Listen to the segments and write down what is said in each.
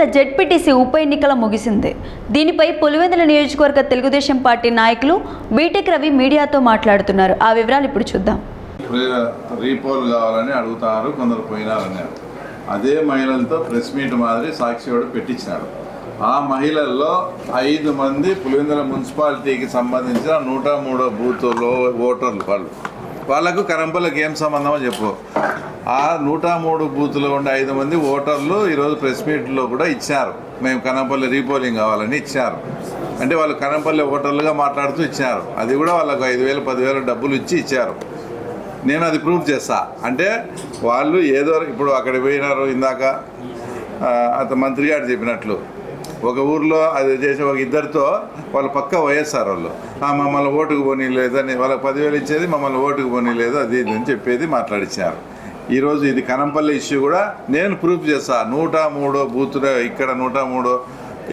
Pulivendula ZPTC ఉప ఎన్నికల ముగిసింది. దీనిపై పులివెందుల నియోజకవర్గ తెలుగుదేశం పార్టీ నాయకులు బీటెక్ రవి మీడియాతో మాట్లాడుతున్నారు. ఆ వివరాలు ఇప్పుడు చూద్దాం. రీపోల్ కావాలని అడుగుతారు కొందరు పోయినారన్నారు అదే మహిళలతో ప్రెస్ మీట్ మాదిరి సాక్షివాడు పెట్టించినాడు. ఆ మహిళల్లో ఐదు మంది పులివెందుల మున్సిపాలిటీకి సంబంధించిన నూట మూడో బూతులో ఓటర్లు వాళ్ళు. వాళ్ళకు కరంపల్లకి ఏం సంబంధమో చెప్పు. ఆ నూట మూడు బూతులో ఉండే ఐదు మంది ఓటర్లు ఈరోజు ప్రెస్ మీట్లో కూడా ఇచ్చారు. మేము కనంపల్లి రీపోలింగ్ కావాలని ఇచ్చారు. అంటే వాళ్ళు కనంపల్లి ఓటర్లుగా మాట్లాడుతూ ఇచ్చారు. అది కూడా వాళ్ళకు ఐదు వేలు పదివేలు డబ్బులు ఇచ్చి ఇచ్చారు. నేను అది ప్రూవ్ చేస్తా. అంటే వాళ్ళు ఏదో ఇప్పుడు అక్కడ పోయినారు ఇందాక అత మంత్రి గారు చెప్పినట్లు. ఒక ఊర్లో అది చేసే ఒక ఇద్దరితో వాళ్ళు పక్క వైఎస్ఆర్ వాళ్ళు. "ఆ, మమ్మల్ని ఓటుకు పోనీ లేదని వాళ్ళకి పదివేలు ఇచ్చేది మమ్మల్ని ఓటుకు పోనీ లేదు అది ఇది అని చెప్పేది మాట్లాడిచ్చారు. ఈరోజు ఇది కనంపల్లి ఇష్యూ కూడా నేను ప్రూఫ్ చేస్తా. నూట మూడో బూత్లో ఇక్కడ నూట మూడో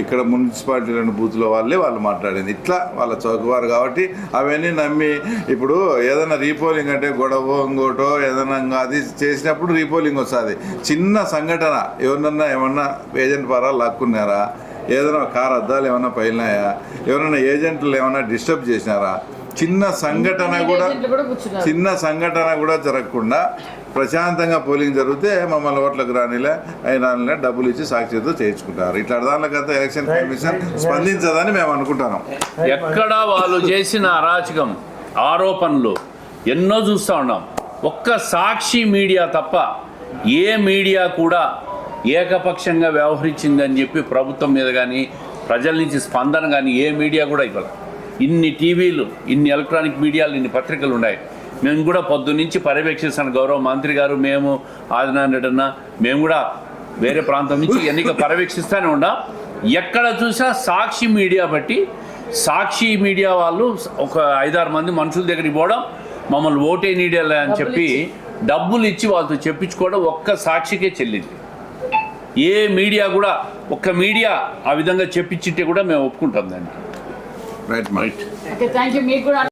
ఇక్కడ మున్సిపాలిటీ రెండు బూత్లో వాళ్ళే వాళ్ళు మాట్లాడింది. ఇట్లా వాళ్ళ చౌకవారు కాబట్టి అవన్నీ నమ్మి ఇప్పుడు ఏదైనా రీపోలింగ్ అంటే గొడవ ఇంకోటో ఏదైనా అది చేసినప్పుడు రీపోలింగ్ వస్తుంది. చిన్న సంఘటన ఎవరినన్నా ఏమన్నా ఏజెంట్ పరా లాక్కున్నారా? ఏదైనా కార్ అద్దాలు ఏమైనా పైలినాయా ఎవరైనా ఏజెంట్లు ఏమైనా డిస్టర్బ్ చేసినారా? చిన్న సంఘటన కూడా చిన్న సంఘటన కూడా జరగకుండా ప్రశాంతంగా పోలింగ్ జరిగితే మమ్మల్ని ఓట్లకు రానిలే అయిన డబ్బులు ఇచ్చి సాక్షితో చేయించుకుంటారు. ఇట్లా దానికంతా ఎలక్షన్ కమిషన్ స్పందించదని మేము అనుకుంటున్నాం. ఎక్కడ వాళ్ళు చేసిన అరాచకం ఆరోపణలు ఎన్నో చూస్తూ ఉన్నాం. ఒక్క సాక్షి మీడియా తప్ప ఏ మీడియా కూడా ఏకపక్షంగా వ్యవహరించిందని చెప్పి ప్రభుత్వం మీద కానీ ప్రజల నుంచి స్పందన కానీ ఏ మీడియా కూడా ఇవ్వాలి ఇన్ని టీవీలు ఇన్ని ఎలక్ట్రానిక్ మీడియాలు ఇన్ని పత్రికలు ఉన్నాయి. మేము కూడా పొద్దున్నుంచి పర్యవేక్షిస్తాను గౌరవ మంత్రి గారు మేము ఆదినారాయణ మేము కూడా వేరే ప్రాంతం నుంచి ఎన్నిక పర్యవేక్షిస్తూనే ఉన్నాం ఎక్కడ చూసా సాక్షి మీడియా బట్టి సాక్షి మీడియా వాళ్ళు ఒక ఐదారు మంది మనుషుల దగ్గరికి పోవడం మమ్మల్ని ఓటే నీడియాలే అని చెప్పి డబ్బులు ఇచ్చి వాళ్ళతో చెప్పించుకోవడం ఒక్క సాక్షికే చెల్లింది. ఏ మీడియా కూడా ఒక్క మీడియా ఆ విధంగా చెప్పించింటే కూడా మేము ఒప్పుకుంటాం దానికి right might right okay thank you మీకు కూడా